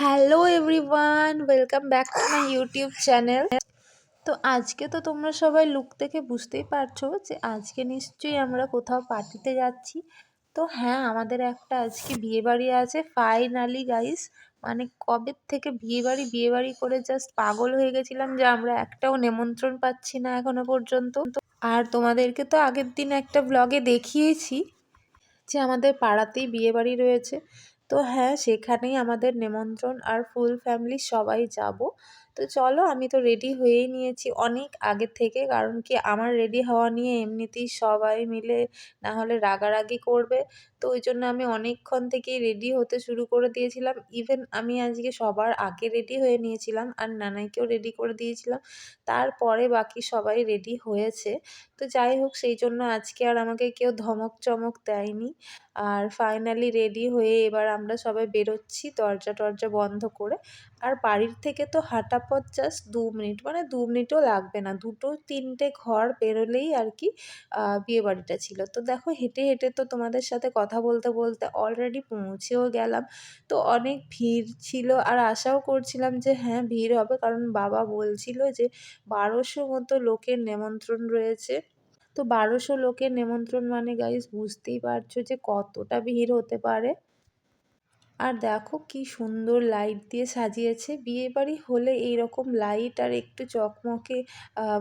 Hello everyone, welcome back to my YouTube channel. তো আজকে তো তোমরা সবাই লুক দেখে বুঝতেই পারছ যে আজকে নিশ্চয়ই আমরা কোথাও পার্টিতে যাচ্ছি। তো হ্যাঁ আমাদের একটা আজকে বিয়ে বাড়ি আছে ফাইনালি গাইস মানে কবে থেকে বিয়ে বাড়ি বিয়ে বাড়ি করে জাস্ট পাগল হয়ে গেছিলাম যে আমরা একটাও নেমন্ত্রণ পাচ্ছি না এখনও পর্যন্ত। আর তোমাদেরকে তো আগের দিন একটা ব্লগে দেখিয়েছি যে আমাদের পাড়াতেই বিয়ে বাড়ি রয়েছে। তো হ্যাঁ সেখানেই আমাদের নেমন্ত্রণ আর ফুল ফ্যামিলি সবাই যাব। তো চলো আমি তো রেডি হয়েই নিয়েছি অনেক আগে থেকে। কারণ কি আমার রেডি হওয়া নিয়ে এমনিতেই সবাই মিলে না হলে রাগারাগি করবে। তো ওই জন্য আমি অনেকক্ষণ থেকেই রেডি হতে শুরু করে দিয়েছিলাম। ইভেন আমি আজকে সবার আগে রেডি হয়ে নিয়েছিলাম আর নানাইকেও রেডি করে দিয়েছিলাম। তারপরে বাকি সবাই রেডি হয়েছে। তো যাই হোক, সেই জন্য আজকে আর আমাকে কেউ ধমক চমক দেয়নি। আর ফাইনালি রেডি হয়ে এবার আমরা সবাই বেরোচ্ছি দরজা টরজা বন্ধ করে। আর বাড়ির থেকে তো হাঁটা পথ জাস্ট দু মিনিট মানে দু মিনিটও লাগবে না। দুটো তিনটে ঘর বেরোলেই আর কি বিয়ে বাড়িটা ছিল। তো দেখো হেঁটে হেঁটে তো তোমাদের সাথে কথা বলতে বলতে অলরেডি পৌঁছেও গেলাম। তো অনেক ভিড় ছিল আর আশাও করছিলাম যে হ্যাঁ ভিড় হবে। কারণ বাবা বলছিল যে বারোশো মতো লোকের নেমন্ত্রণ রয়েছে। তো বারোশো লোকের নেমন্ত্রণ মানে গাইজ বুঝতেই পারছ যে কতটা ভিড় হতে পারে। আর দেখো কি সুন্দর লাইট দিয়ে সাজিয়েছে। বিয়ে বাড়ি হলে এইরকম লাইট আর একটু চকমকে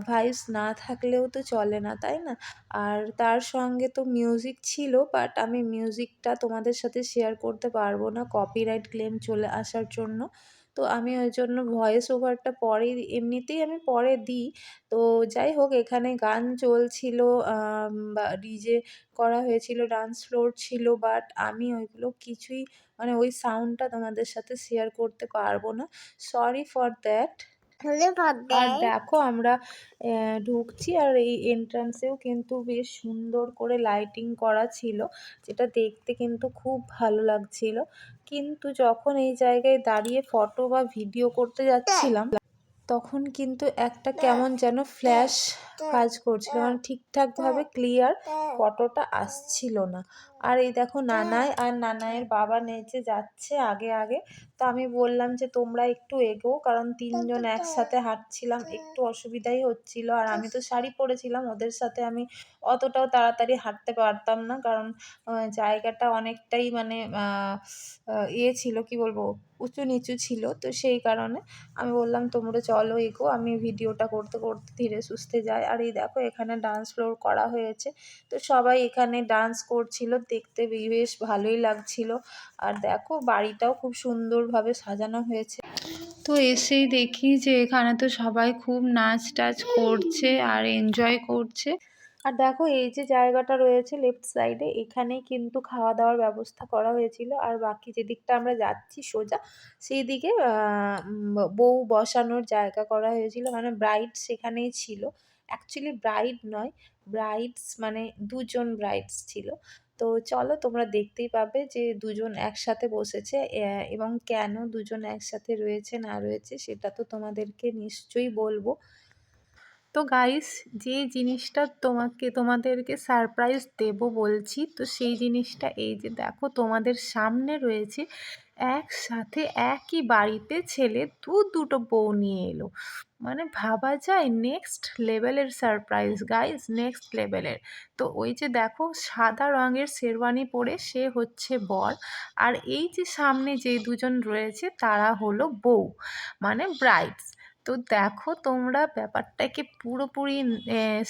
ভাইবস না থাকলেও তো চলে না, তাই না? আর তার সঙ্গে তো মিউজিক ছিল বাট আমি মিউজিকটা তোমাদের সাথে শেয়ার করতে পারব না কপিরাইট ক্লেম চলে আসার জন্য। তো আমি ওই জন্য ভয়েস ওভারটা পরে, এমনিতেই আমি পরে দিই। তো যাই হোক, এখানে গান চলছিল বা ডিজে করা হয়েছিল ডান্স ফ্লোর ছিল বাট আমি ওইগুলো কিছুই মানে ওই সাউন্ডটা তোমাদের সাথে শেয়ার করতে পারব না। সরি ফর দ্যাট আর দেখো আমরা ঢুকছি আর এই এন্ট্রান্সেও কিন্তু বেশ সুন্দর করে লাইটিং করা ছিল যেটা দেখতে কিন্তু খুব ভালো লাগছিল। কিন্তু যখন এই জায়গায় দাঁড়িয়ে ফটো বা ভিডিও করতে যাচ্ছিলাম তখন কিন্তু একটা কেমন যেন ফ্ল্যাশ কাজ করছিল মানে ঠিকঠাকভাবে ক্লিয়ার ফটোটা আসছিল না। আর এই দেখো নানাই আর নানাইয়ের বাবা নেচে যাচ্ছে আগে আগে। তো আমি বললাম যে তোমরা একটু এগো কারণ তিনজন একসাথে হাঁটছিলাম একটু অসুবিধাই হচ্ছিল। আর আমি তো শাড়ি পরেছিলাম ওদের সাথে আমি অতটাও তাড়াতাড়ি হাঁটতে পারতাম না কারণ জায়গাটা অনেকটাই মানে ইয়ে ছিল কি বলব উঁচু নিচু ছিল। তো সেই কারণে আমি বললাম তোমরা চলো এগো আমি ভিডিওটা করতে করতে ধীরে সুস্থে যাই। আর এই দেখো এখানে ডান্স ফ্লোর করা হয়েছে। তো সবাই এখানে ডান্স করছিল দেখতে বেশ ভালোই লাগছিল। আর দেখো বাড়িটাও খুব সুন্দরভাবে সাজানো হয়েছে। তো এসেই দেখি যে এখানে তো সবাই খুব নাচ টাচ করছে আর এনজয় করছে। আর দেখো এই যে জায়গাটা রয়েছে লেফট সাইডে এখানেই কিন্তু খাওয়া দাওয়ার ব্যবস্থা করা হয়েছিল। আর বাকি যে দিকটা আমরা যাচ্ছি সোজা সেই দিকে বউ বসানোর জায়গা করা হয়েছিল। মানে ব্রাইড সেখানেই ছিল। অ্যাকচুয়ালি ব্রাইড নয় ব্রাইডস মানে দুজন ব্রাইডস ছিল। তো চলো তোমরা দেখতেই পাবে যে দুজন একসাথে বসেছে এবং কেন দুজন একসাথে রয়েছে, না রয়েছে সেটা তো তোমাদেরকে নিশ্চয়ই বলব। তো গাইস যে জিনিসটা তোমাকে, তোমাদেরকে সারপ্রাইজ দেব বলছি, তো সেই জিনিসটা এই যে দেখো তোমাদের সামনে রয়েছে একসাথে একই বাড়িতে ছেলে দু দুটো বউ নিয়ে এলো। মানে ভাবা যায় নেক্সট লেভেলের সারপ্রাইজ গাইজ নেক্সট লেভেলের তো ওই যে দেখো, সাদা রঙের শেরওয়ানি পরে সে হচ্ছে বর। আর এই যে সামনে যে দুজন রয়েছে, তারা হলো বউ মানে ব্রাইডস তো দেখো তোমরা ব্যাপারটাকে পুরোপুরি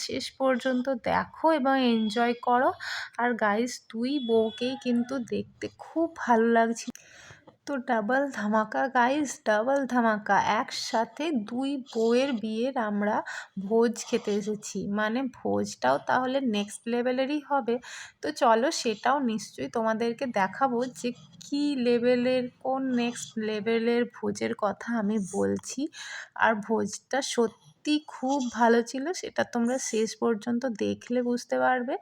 শেষ পর্যন্ত দেখো এবং এনজয় করো। আর গাইজ দুই বউকেই কিন্তু দেখতে খুব ভালো লাগছে। তো ডাবল ধামাকা গাইস ডাবল ধামাকা। একসাথে দুই বউয়ের বিয়ের আমরা ভোজ খেতে এসেছি। মানে ভোজটাও তাহলে নেক্সট লেভেলেরই হবে। তো চলো সেটাও নিশ্চয়ই তোমাদেরকে দেখাবো যে কী লেভেলের কোন নেক্সট লেভেলের ভোজের কথা আমি বলছি। আর ভোজটা সত্যি সত্যি খুব ভালো ছিল। সেটা তোমরা শেষ পর্যন্ত দেখলে বুঝতে পারবে।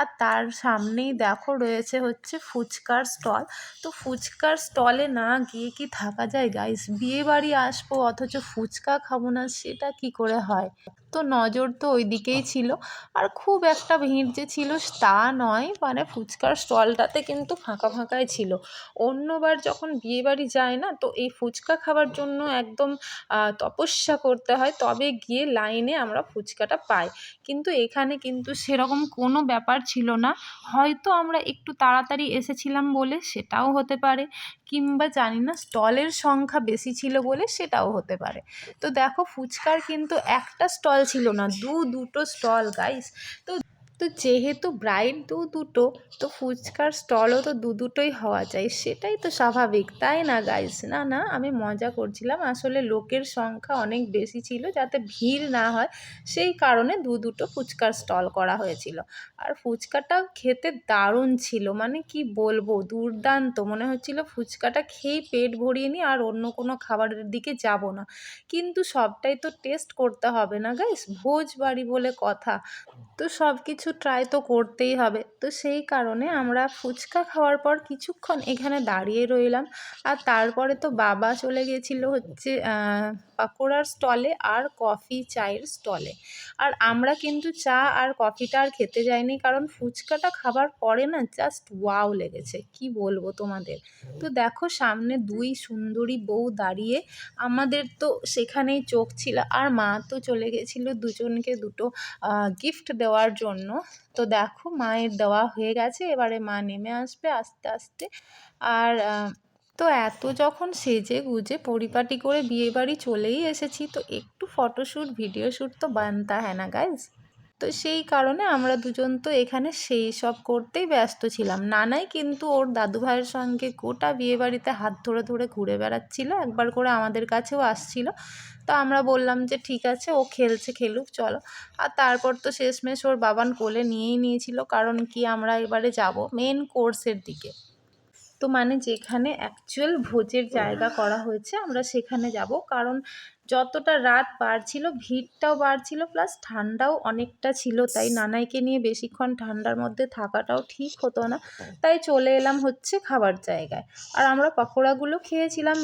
আর তার সামনেই দেখো রয়েছে হচ্ছে ফুচকার স্টল। তো ফুচকার স্টলে না গিয়ে কি থাকা যায় গাইস বিয়ে বাড়ি আসব অথচ ফুচকা খাব না, সেটা কি করে হয়? তো নজর তো ওই দিকেই ছিল। আর খুব একটা ভিড় যে ছিল তা নয় মানে ফুচকার স্টলটাতে কিন্তু ফাঁকা ফাঁকাই ছিল। অন্যবার যখন বিয়েবাড়ি যায় না, তো এই ফুচকা খাবার জন্য একদম তপস্যা করতে হয়। তবে গিয়ে লাইনে আমরা ফুচকাটা পাই। কিন্তু এখানে কিন্তু সেরকম কোনো ব্যাপার ছিল না। হয়তো আমরা একটু তাড়াতাড়ি এসেছিলাম বলে সেটাও হতে পারে, কিংবা জানি না স্টলের সংখ্যা বেশি ছিল বলে সেটাও হতে পারে। তো দেখো ফুচকার কিন্তু একটা স্টল ছিল না, দু দুটো স্টল গাইস তো তো যেহেতু ব্রাইড দু দুটো, তো ফুচকার স্টলও তো দু দুটোই হওয়া চাই সেটাই তো স্বাভাবিক, তাই না গাইস না না, আমি মজা করছিলাম। আসলে লোকের সংখ্যা অনেক বেশি ছিল যাতে ভিড় না হয়, সেই কারণে দু দুটো ফুচকার স্টল করা হয়েছিল। আর ফুচকাটা খেতে দারুণ ছিল মানে কি বলব, দুর্দান্ত। মনে হচ্ছিল ফুচকাটা খেয়েই পেট ভরিয়ে নিই আর অন্য কোনো খাবারের দিকে যাব না। কিন্তু সবটাই তো টেস্ট করতে হবে না গাইস ভোজ বাড়ি বলে কথা। তো সব কিছু ট্রাই তো করতেই হবে। তো সেই কারণে আমরা ফুচকা খাওয়ার পর কিছুক্ষণ এখানে দাঁড়িয়ে রইলাম। আর তারপরে তো বাবা চলে গেছিল হচ্ছে পাকোড়ার স্টলে আর কফি চায়ের স্টলে আর আমরা কিন্তু চা আর কফিটা আর খেতে যাইনি কারণ ফুচকাটা খাবার পরে না জাস্ট ওয়াও লেগেছে। কি বলব তোমাদের? তো দেখো সামনে দুই সুন্দরী বউ দাঁড়িয়ে, আমাদের তো সেখানেই চোখ ছিল। আর মা তো চলে গেছিল দুজনকে দুটো গিফট দেওয়ার জন্য। তো দেখো মায়ের দেওয়া হয়ে গেছে, এবারে মা নেমে আসবে আস্তে আস্তে। আর তো এত যখন সেজে গুজে পরিপাটি করে বিয়েবাড়ি চলেই এসেছি, তো একটু ফটোশ্যুট, ভিডিও শ্যুট তো বানতা হ্যাঁ না গাইজ তো সেই কারণে আমরা দুজন তো এখানে সেই সব করতেই ব্যস্ত ছিলাম। নানাই কিন্তু ওর দাদু ভাইয়ের সঙ্গে গোটা বিয়েবাড়িতে হাত ধরে ধরে ঘুরে বেড়াচ্ছিল, একবার করে আমাদের কাছেও আসছিল। তো আমরা বললাম যে, ঠিক আছে, ও খেলছে, খেলুক, চলো। আর তারপর তো শেষমেশ ওর বাবান কোলে নিয়েই নিয়েছিল, কারণ কি আমরা এবারে যাব মেন কোর্সের দিকে। তো মানে যেখানে অ্যাকচুয়াল ভোজের জায়গা করা হয়েছে আমরা সেখানে যাব। কারণ যতটা রাত বাড়ছিল ভিড়টাও বাড়ছিল প্লাস ঠান্ডাও অনেকটা ছিল তাই নানাইকে নিয়ে বেশিক্ষণ ঠান্ডার মধ্যে থাকাটাও ঠিক হতো না। তাই চলে এলাম হচ্ছে খাবার জায়গায়। আর আমরা পাকোড়াগুলো খেয়েছিলাম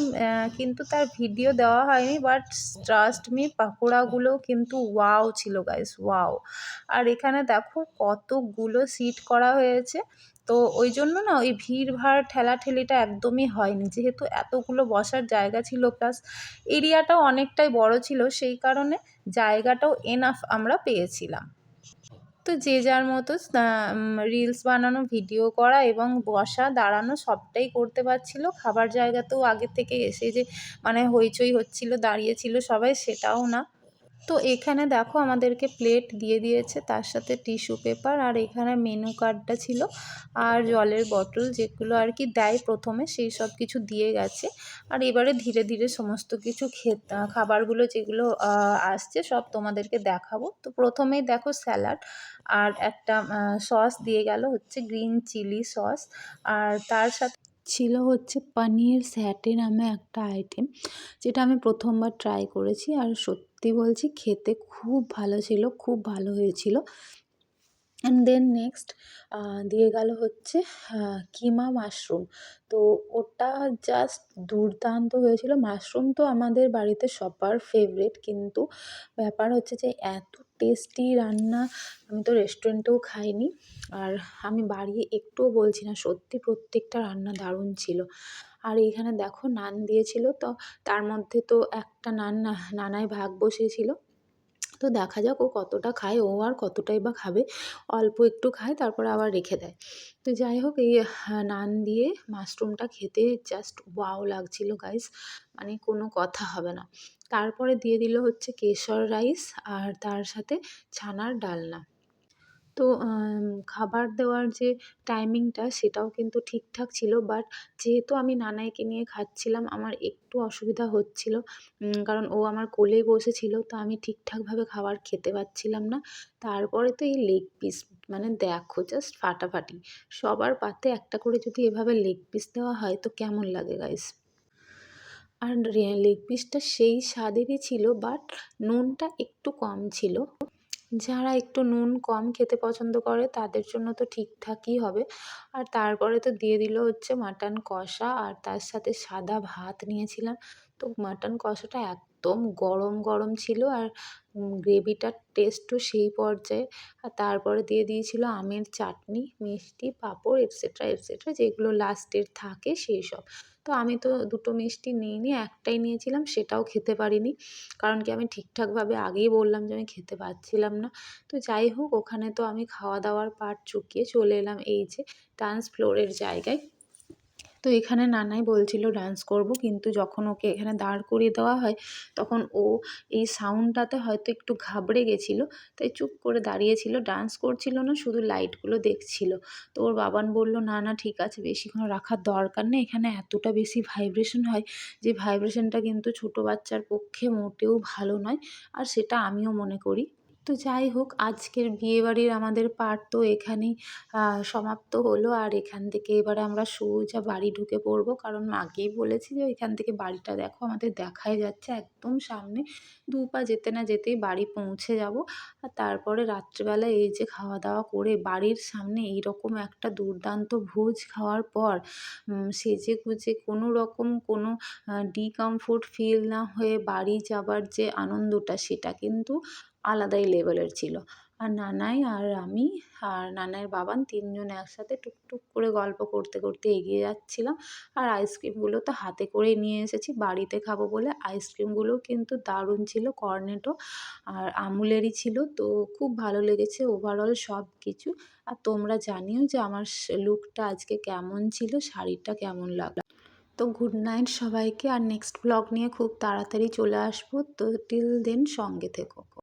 কিন্তু তার ভিডিও দেওয়া হয়নি বাট ট্রাস্ট মি পাকোড়াগুলোও কিন্তু ওয়াও ছিল গাইস ওয়াও আর এখানে দেখো কতগুলো সিট করা হয়েছে। তো ওই জন্য না ওই ভিড় ভাড় ঠেলাঠেলিটা একদমই হয়নি। যেহেতু এতগুলো বসার জায়গা ছিল প্লাস এরিয়াটাও অনেকটাই বড় ছিল, সেই কারণে জায়গাটাও এনাফ আমরা পেয়েছিলাম। তো যে যার মতো রিলস বানানো ভিডিও করা এবং বসা, দাঁড়ানো সবটাই করতে পারছিল। খাবার জায়গাতেও আগে থেকে এসে যে মানে হইচই হচ্ছিল দাঁড়িয়েছিল সবাই, সেটাও না। তো এখানে দেখো আমাদেরকে প্লেট দিয়ে দিয়েছে, তার সাথে টিস্যু পেপার আর এখানে মেনু কার্ডটা ছিল। আর জলের বটল যেগুলো আর কি দেয় প্রথমে, সেই সব কিছু দিয়ে গেছে। আর এবারে ধীরে ধীরে সমস্ত কিছু খেতে খাবারগুলো যেগুলো আসছে সব তোমাদেরকে দেখাবো। তো প্রথমেই দেখো স্যালাড আর একটা সস দিয়ে গেল হচ্ছে গ্রিন চিলি সস আর তার সাথে ছিল হচ্ছে পনির স্যাটে নামে একটা আইটেম যেটা আমি প্রথমবার ট্রাই করেছি। আর সত্যি বলছি খেতে খুব ভালো ছিল, খুব ভালো হয়েছিল। অ্যান্ড দেন নেক্সট দিয়ে গেল হচ্ছে কিমা মাশরুম। তো ওটা জাস্ট দুর্দান্ত হয়েছিল। মাশরুম তো আমাদের বাড়িতে সবার ফেভারেট কিন্তু ব্যাপার হচ্ছে যে এত টেস্টি রান্না আমি তো রেস্টুরেন্টেও খাইনি। আর আমি বাড়িয়ে একটুও বলছি না, সত্যি প্রত্যেকটা রান্না দারুণ ছিল। আর এইখানে দেখো নান দিয়েছিল, তো তার মধ্যে তো একটা নান নানায় ভাগ বসিয়েছিল। তো দেখা যাক ও কতটা খায়, ও আর কতটাই বা খাবে। অল্প একটু খায়, তারপরে আবার রেখে দেয়। তো যাই হোক, এই নান দিয়ে মাশরুমটা খেতে জাস্ট ওয়াও লাগছিল গাইস মানে কোনো কথা হবে না। তারপরে দিয়ে দিল হচ্ছে কেশর রাইস আর তার সাথে ছানার ডালনা। তো খাবার দেওয়ার যে টাইমিংটা সেটাও কিন্তু ঠিকঠাক ছিল। বাট যেহেতু আমি নানাইকে নিয়ে খাচ্ছিলাম, আমার একটু অসুবিধা হচ্ছিল। কারণ ও আমার কোলে বসেছিল, তো আমি ঠিকঠাকভাবে খাবার খেতে পারছিলাম না। তারপরে তো এই লেগ পিস মানে দেখো জাস্ট ফাটাফাটি। সবার পাতে একটা করে যদি এভাবে লেগ পিস দেওয়া হয়, তো কেমন লাগে গাইস আর লেগ পিসটা সেই স্বাদেরই ছিল বাট নুনটা একটু কম ছিল। যারা একটু নুন কম খেতে পছন্দ করে তাদের জন্য তো ঠিকঠাকই হবে। আর তারপরে তো দিয়ে দিল হচ্ছে মাটন কষা আর তার সাথে সাদা ভাত নিয়েছিলাম। তো মাটন কষাটা একদম গরম গরম ছিল আর গ্রেভিটার টেস্টও সেই পর্যায়ে। আর তারপরে দিয়ে দিয়েছিল আমের চাটনি, মিষ্টি, পাঁপড় এটসেট্রা এটসেট্রা যেগুলো লাস্টের থাকে সেই সব। তো আমি তো দুটো মিষ্টি নিইনি একটাই নিয়েছিলাম, সেটাও খেতে পারিনি। কারণ কি আমি ঠিকঠাকভাবে আগেই বললাম যে আমি খেতে পারছিলাম না। তো যাই হোক, ওখানে তো আমি খাওয়া দাওয়ার পার্ট চুকিয়ে চলে এলাম এই যে ডান্স ফ্লোরের জায়গায়। তো এখানে নানাই বলছিল ডান্স করব। কিন্তু যখন ওকে এখানে দাঁড় করিয়ে দেওয়া হয়, তখন ও এই সাউন্ডটাতে হয়তো একটু ঘাবড়ে গেছিল। তাই চুপ করে দাঁড়িয়েছিল ডান্স করছিল না, শুধু লাইটগুলো দেখছিল। তো ওর বাবান বলল, না না, ঠিক আছে বেশিক্ষণ রাখার দরকার নেই। এখানে এতটা বেশি ভাইব্রেশন হয় যে ভাইব্রেশনটা কিন্তু ছোটো বাচ্চার পক্ষে মোটেও ভালো নয়। আর সেটা আমিও মনে করি। তো যাই হোক, আজকের বিয়েবাড়ির আমাদের পার্ট তো এখানেই সমাপ্ত হলো। আর এখান থেকে এবারে আমরা সোজা বাড়ি ঢুকে পড়ব। কারণ মাকেই বলেছি যে এখান থেকে বাড়িটা দেখো, আমাদের দেখাই যাচ্ছে একদম সামনে। দু পা যেতে না যেতেই বাড়ি পৌঁছে যাব। আর তারপরে রাত্রিবেলা এই যে খাওয়া দাওয়া করে বাড়ির সামনে এইরকম একটা দুর্দান্ত ভোজ খাওয়ার পর সেজে গুজে কোনো রকম কোনো ডিকমফোর্ট ফিল না হয়ে বাড়ি যাবার যে আনন্দটা, সেটা কিন্তু আলাদাই লেভেলের ছিল। আর নানাই আর আমি আর নানাইয়ের বাবান তিনজন একসাথে টুকটুক করে গল্প করতে করতে এগিয়ে যাচ্ছিলাম। আর আইসক্রিমগুলো তো হাতে করেই নিয়ে এসেছি, বাড়িতে খাব বলে। আইসক্রিমগুলোও কিন্তু দারুণ ছিল, কর্নেটো আর আমুলেরই ছিল। তো খুব ভালো লেগেছে ওভারঅল সব কিছু আর তোমরা জানিও যে আমার লুকটা আজকে কেমন ছিল, শাড়িটা কেমন লাগল। তো গুড নাইট সবাইকে। আর নেক্সট ব্লগ নিয়ে খুব তাড়াতাড়ি চলে আসব। তো টিল দেন সঙ্গে থেকো।